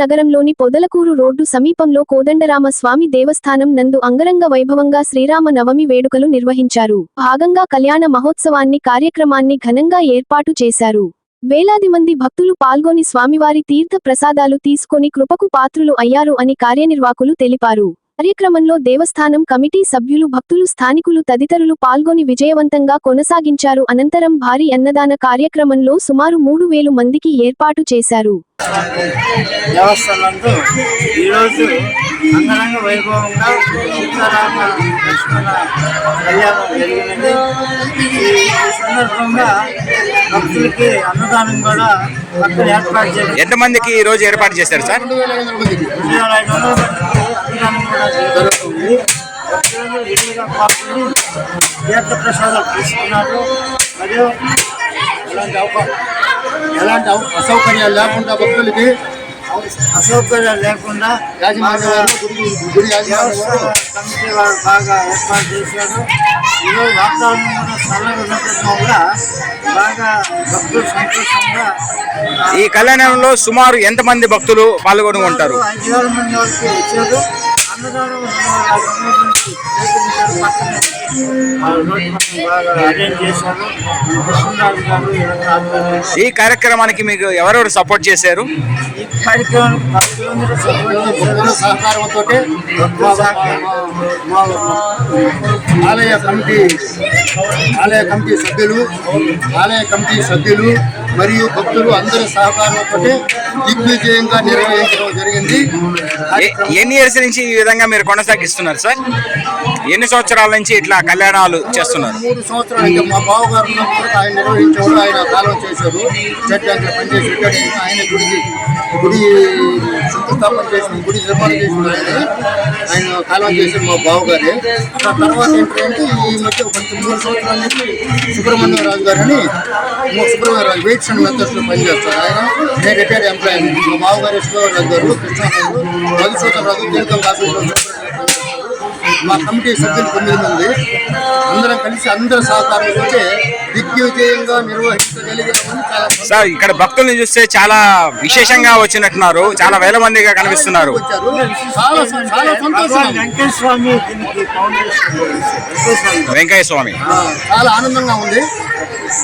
నగరంలోని పొదలకూరు రోడ్డు సమీపంలో కోదండరామ స్వామి దేవస్థానం నందు అంగరంగ వైభవంగా శ్రీరామ నవమి వేడుకలు నిర్వహించారు. భాగంగా కళ్యాణ మహోత్సవాన్ని కార్యక్రమాన్ని ఘనంగా ఏర్పాటు చేశారు. వేలాది మంది భక్తులు పాల్గొని స్వామివారి తీర్థ ప్రసాదాలు తీసుకొని కృపకు పాత్రులు అయ్యారు అని కార్యనిర్వాకులు తెలిపారు. కార్యక్రమంలో దేవస్థానం కమిటీ సభ్యులు భక్తులు స్థానికులు తదితరులు పాల్గొని విజయవంతంగా కొనసాగించారు. అనంతరం భారీ అన్నదాన కార్యక్రమంలో సుమారు మూడు వేలు మందికి ఏర్పాటు చేశారు. ఎంతమందికి ఈ రోజు ఏర్పాటు చేశారు సార్? జరుగుతుంది విడిగా పాల్గొని తీసుకున్నారు మరియు ఎలాంటి అసౌకర్యాలు లేకుండా భక్తులకి అసౌకర్యాలు లేకుండా కమిటీ వారు బాగా ఏర్పాటు చేశారు. ఈరోజు వాతావరణం కూడా చల్లగా ఉండటం వల్ల బాగా భక్తులు సంతోషంగా ఈ కళ్యాణంలో సుమారు ఎంతమంది భక్తులు పాల్గొని ఉంటారు ఐదు వేల మంది వరకు వచ్చారు. అన్నదానం ఈ కార్యక్రమానికి మీకు ఎవరెవరు సపోర్ట్ చేశారు? ఈ కార్యక్రమం సహకారంతో ఆలయ కమిటీ ఆలయ కమిటీ సభ్యులు ఆలయ కమిటీ సభ్యులు మరియు భక్తులు అందరి సహకారంతో దిగ్విజయంగా నిర్వహించడం జరిగింది. ఎన్ని ఇయర్స్ నుంచి ఈ విధంగా మీరు కొనసాగిస్తున్నారు సార్? ఎన్ని సంవత్సరాల నుంచి ఇట్లా కళ్యాణాలు చేస్తున్నారు? మూడు సంవత్సరాలు అయితే మా బావగారు ఆయన నిర్వహించాడు ఆయన కాలం చేశాడు చెట్టు పనిచేసి ఆయన గుడికి గుడి స్థాపన చేసిన గుడి నిర్మాణం చేసిన ఆయన ఆయన కాలం చేసిన మా బావగారే. ఆ తర్వాత ఏంటంటే ఈ మధ్య ఒక మూడు సంవత్సరాల నుంచి సుబ్రహ్మణ్య రాజు గారు అని సుబ్రహ్మణ్య రాజు వెయిట్స్ అండ్ మెథడ్స్లో పనిచేస్తారు. ఆయన నేను రిటైర్డ్ ఎంప్లాయీ. మా బావగారు రాజు గారు కృష్ణారాజు మధుసూదన్ రాజు తెలుగు ఆఫీస్లో మా కమిటీ సభ్యులు తొమ్మిది మంది అందరం కలిసి అందరి సహకారం ఇచ్చే దిగ్విజయంగా నిర్వహించగలిగామని సంతోషం. సార్ ఇక్కడ భక్తుల్ని చూస్తే చాలా విశేషంగా వచ్చినట్టున్నారు. చాలా వేల మందిగా కనిపిస్తున్నారు. వెంకయ్య స్వామి. చాలా ఆనందంగా ఉంది.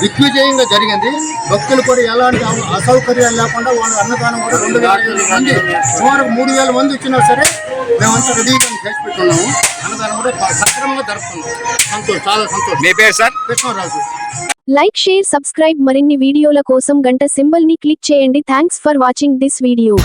దిగ్విజయంగా జరిగింది. భక్తులు కూడా ఎలాంటి అసౌకర్యాలు లేకుండా వాళ్ళ అన్నదానం కూడా రెండు వేల ఐదు వందల మంది సుమారు మూడు వేల మంది వచ్చినా సరే మేమంతా రెడీగా చేసి పెట్టున్నాము అన్నదానం కూడా బా- సక్రమంగా జరుపుతున్నాం సంతోషం చాలా సంతోషం. మీ పేరు sir? Krishnaraju. Like share subscribe మరిన్ని వీడియోల కోసం గంట సింబల్ని క్లిక్ చేయండి. Thanks for watching this video.